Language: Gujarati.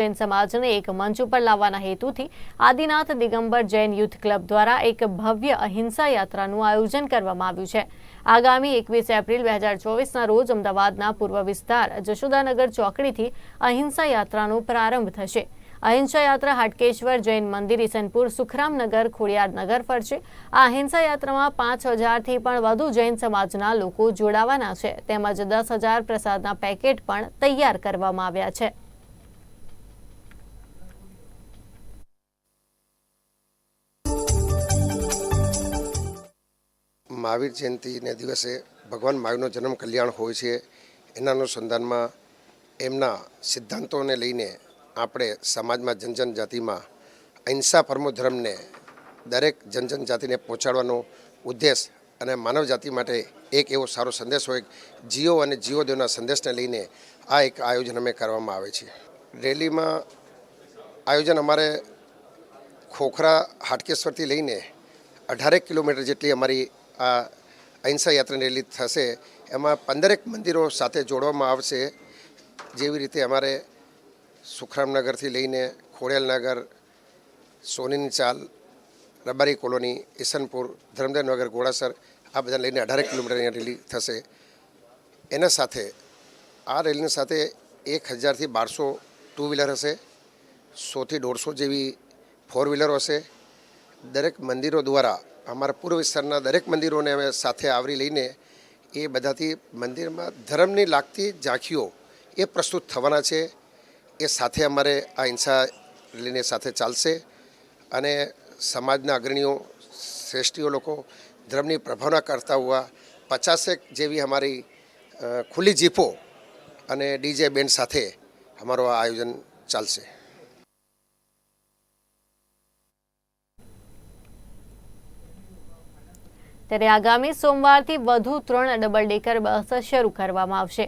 જૈન સમાજને એક મંચ ઉપર લાવવાના હેતુથી આદિનાથ દિગંબર જૈન યુથ ક્લબ દ્વારા એક ભવ્ય અહિંસા યાત્રાનું આયોજન કરવામાં આવ્યું છે. આગામી એકવીસ એપ્રિલ બે હજાર ચોવીસના રોજ અમદાવાદના પૂર્વ વિસ્તાર જશોદાનગર ચોકડીથી અહિંસા યાત્રાનો પ્રારંભ થશે. અહિંસા યાત્રા હાટકેશ્વર જૈન મંદિર ઈસનપુર સુખરામનગર ખોડિયારનગર ફરશે આ અહિંસા યાત્રામાં પાંચ હજારથી પણ વધુ જૈન સમાજના લોકો જોડાવાના છે. તેમજ દસ હજાર પ્રસાદના પેકેટ પણ તૈયાર કરવામાં આવ્યા છે. મહાવીર જયંતિને દિવસે ભગવાન મહાવીરનો જન્મ કલ્યાણ હોય છે. એના અનુસંધાનમાં એમના સિદ્ધાંતોને લઈને આપણે સમાજમાં જનજન જાતિમાં અહિંસા પરમો ધર્મને દરેક જનજન જાતિને પહોંચાડવાનો ઉદ્દેશ અને માનવ જાતિ માટે એક એવો સારો સંદેશ હોય, જીઓ અને જીઓ દેવના સંદેશને લઈને આ એક આયોજન અમે કરવામાં આવે છે. રેલીમાં આયોજન અમારે ખોખરા હાટકેશ્વરથી લઈને અઢારેક કિલોમીટર જેટલી અમારી આ અહિંસા યાત્રા રેલી થશે. એમાં પંદરેક મંદિરો સાથે જોડવામાં આવશે. જેવી રીતે અમારે સુખરામનગરથી લઈને ખોડેલનગર, સોનીની ચાલ, રબારી કોલોની, ઈસનપુર, ધર્મદેવનગર, ઘોડાસર, આ બધા લઈને અઢારેક કિલોમીટરની રેલી થશે. એના સાથે આ રેલીની સાથે એક હજારથી બારસો ટુ વ્હીલર હશે સોથી દોઢસો જેવી ફોર વ્હીલરો હશે. દરેક મંદિરો દ્વારા અમારા પૂર્વ વિસ્તારના દરેક મંદિરોને અમે સાથે આવરી લઈને એ બધાથી મંદિરમાં ધર્મની લાગતી ઝાંખીઓ એ પ્રસ્તુત થવાના છે. એ સાથે અમારે આ હિંસા રેલીને સાથે ચાલશે અને સમાજના અગ્રણીઓ, શ્રેષ્ઠીઓ લોકો ધર્મની પ્રભાવના કરતા હોવા પચાસેક જેવી અમારી ખુલ્લી જીપો અને ડીજે બેન્ડ સાથે અમારું આ આયોજન ચાલશે. ત્યારે આગામી સોમવારથી વધુ ત્રણ ડબલ ડેકર બસ શરૂ કરવામાં આવશે.